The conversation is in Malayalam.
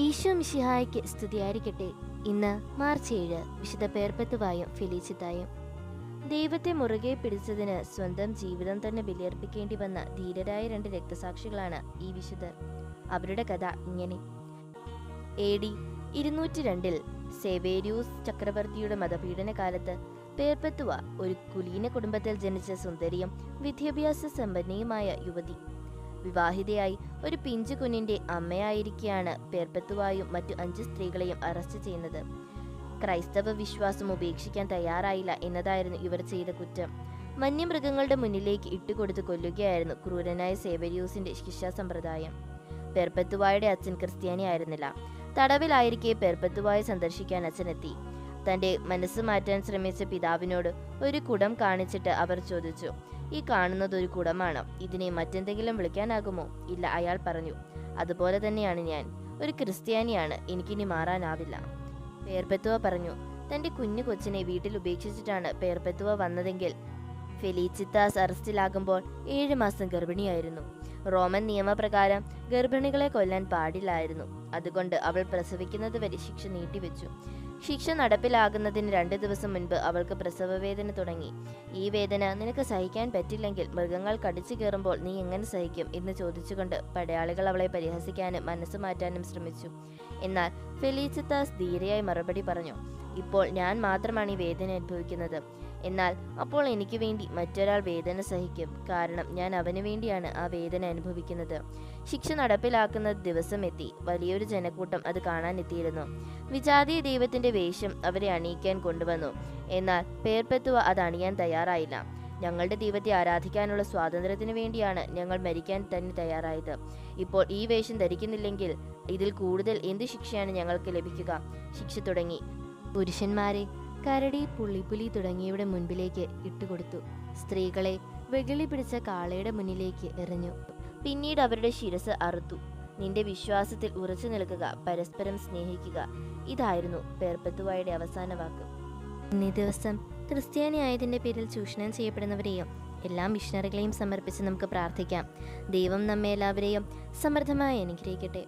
ഈശോ മിഷിഹായ്ക്ക് സ്തുതിയായിരിക്കട്ടെ. ഇന്ന് മാർച്ച് ഏഴ് വിശുദ്ധ പേർപ്പത്തുവായും ഫെലിച്ചിത്തായും ദൈവത്തെ മുറുകെ പിടിച്ചതിന് സ്വന്തം ജീവിതം തന്നെ ബലിയർപ്പിക്കേണ്ടി വന്ന ധീരരായ രണ്ട് രക്തസാക്ഷികളാണ് ഈ വിശുദ്ധർ. അവരുടെ കഥ ഇങ്ങനെ. എ ഡി ഇരുന്നൂറ്റി രണ്ടിൽ സെവേരിയൂസ് ചക്രവർത്തിയുടെ മതപീഡന കാലത്ത് പേർപ്പത്തുവ ഒരു കുലീന കുടുംബത്തിൽ ജനിച്ച സുന്ദരിയും വിദ്യാഭ്യാസ സമ്പന്നയുമായ യുവതി. വിവാഹിതയായി ഒരു പിഞ്ചു കുഞ്ഞിന്റെ അമ്മയായിരിക്കെയാണ് പേർപ്പത്തുവായും മറ്റു അഞ്ച് സ്ത്രീകളെയും അറസ്റ്റ് ചെയ്യുന്നത്. ക്രൈസ്തവ വിശ്വാസം ഉപേക്ഷിക്കാൻ തയ്യാറായില്ല എന്നതായിരുന്നു ഇവർ ചെയ്ത കുറ്റം. വന്യമൃഗങ്ങളുടെ മുന്നിലേക്ക് ഇട്ടുകൊടുത്ത് കൊല്ലുകയായിരുന്നു ക്രൂരനായ സേവരിയൂസിന്റെ ശിക്ഷാ സമ്പ്രദായം. പെർപ്പത്തുവായുടെ അച്ഛൻ ക്രിസ്ത്യാനി ആയിരുന്നില്ല തടവിലായിരിക്കെ പെർപ്പത്തുവായ സന്ദർശിക്കാൻ അച്ഛനെത്തി. തന്റെ മനസ്സ് മാറ്റാൻ ശ്രമിച്ച പിതാവിനോട് ഒരു കുടം കാണിച്ചിട്ട് അവർ ചോദിച്ചു ഈ കാണുന്നത് ഒരു കുടമാണ് ഇതിനെ മറ്റെന്തെങ്കിലും വിളിക്കാനാകുമോ? ഇല്ല അയാൾ പറഞ്ഞു അതുപോലെ തന്നെയാണ് ഞാൻ ഒരു ക്രിസ്ത്യാനിയാണ് എനിക്കിനി മാറാനാവില്ല. പേർപെത്തുവ പറഞ്ഞു തന്റെ കുഞ്ഞു കൊച്ചിനെ വീട്ടിൽ ഉപേക്ഷിച്ചിട്ടാണ് പേർപെത്തുവ വന്നതെങ്കിൽ ഫെലീച്ചിത്താസ് അറസ്റ്റിലാകുമ്പോൾ ഏഴ് മാസം ഗർഭിണിയായിരുന്നു. റോമൻ നിയമപ്രകാരം ഗർഭിണികളെ കൊല്ലാൻ പാടില്ലായിരുന്നു. അതുകൊണ്ട് അവൾ പ്രസവിക്കുന്നത് വരെ ശിക്ഷ നീട്ടിവെച്ചു. ശിക്ഷ നടപ്പിലാകുന്നതിന് രണ്ട് ദിവസം മുൻപ് അവൾക്ക് പ്രസവവേദന തുടങ്ങി. ഈ വേദന നിനക്ക് സഹിക്കാൻ പറ്റില്ലെങ്കിൽ മൃഗങ്ങൾ കടിച്ചു കയറുമ്പോൾ നീ എങ്ങനെ സഹിക്കും? എന്ന് ചോദിച്ചുകൊണ്ട് പടയാളികൾ അവളെ പരിഹസിക്കാനും മനസ്സ് മാറ്റാനും ശ്രമിച്ചു. എന്നാൽ ഫെലീസിത്താസ് ധീരയായി മറുപടി പറഞ്ഞു ഇപ്പോൾ ഞാൻ മാത്രമാണ് ഈ വേദന അനുഭവിക്കുന്നത്. എന്നാൽ അപ്പോൾ എനിക്ക് വേണ്ടി മറ്റൊരാൾ വേദന സഹിക്കും. കാരണം ഞാൻ അവന് വേണ്ടിയാണ് ആ വേദന അനുഭവിക്കുന്നത്. ശിക്ഷ നടപ്പിലാക്കുന്ന ദിവസം എത്തി. വലിയൊരു ജനക്കൂട്ടം അത് കാണാൻ എത്തിയിരുന്നു. വിജാതീയ ദൈവത്തിന്റെ വേഷം അവരെ അണിയിക്കാൻ കൊണ്ടുവന്നു. എന്നാൽ പേർപ്പെത്തുവ അത് അണിയാൻ തയ്യാറായില്ല. ഞങ്ങളുടെ ദൈവത്തെ ആരാധിക്കാനുള്ള സ്വാതന്ത്ര്യത്തിന് വേണ്ടിയാണ് ഞങ്ങൾ മരിക്കാൻ തന്നെ തയ്യാറായത്. ഇപ്പോൾ ഈ വേഷം ധരിക്കുന്നില്ലെങ്കിൽ ഇതിൽ കൂടുതൽ എന്ത് ശിക്ഷയാണ് ഞങ്ങൾക്ക് ലഭിക്കുക? ശിക്ഷ തുടങ്ങി. പുരുഷന്മാരെ കരടി പുള്ളിപ്പുലി തുടങ്ങിയവയുടെ മുൻപിലേക്ക് ഇട്ടുകൊടുത്തു. സ്ത്രീകളെ വെകിളി പിടിച്ച കാളയുടെ മുന്നിലേക്ക് എറിഞ്ഞു. പിന്നീട് അവരുടെ ശിരസ് അറുത്തു. നിന്റെ വിശ്വാസത്തിൽ ഉറച്ചു നിൽക്കുക പരസ്പരം സ്നേഹിക്കുക. ഇതായിരുന്നു പേർപ്പത്തുവായുടെ അവസാന വാക്ക്. ഇന്നേ ദിവസം ക്രിസ്ത്യാനി ആയതിന്റെ പേരിൽ ചൂഷണം ചെയ്യപ്പെടുന്നവരെയും എല്ലാ മിഷണറികളെയും സമർപ്പിച്ച് നമുക്ക് പ്രാർത്ഥിക്കാം. ദൈവം നമ്മെ എല്ലാവരെയും സമൃദ്ധമായി അനുഗ്രഹിക്കട്ടെ.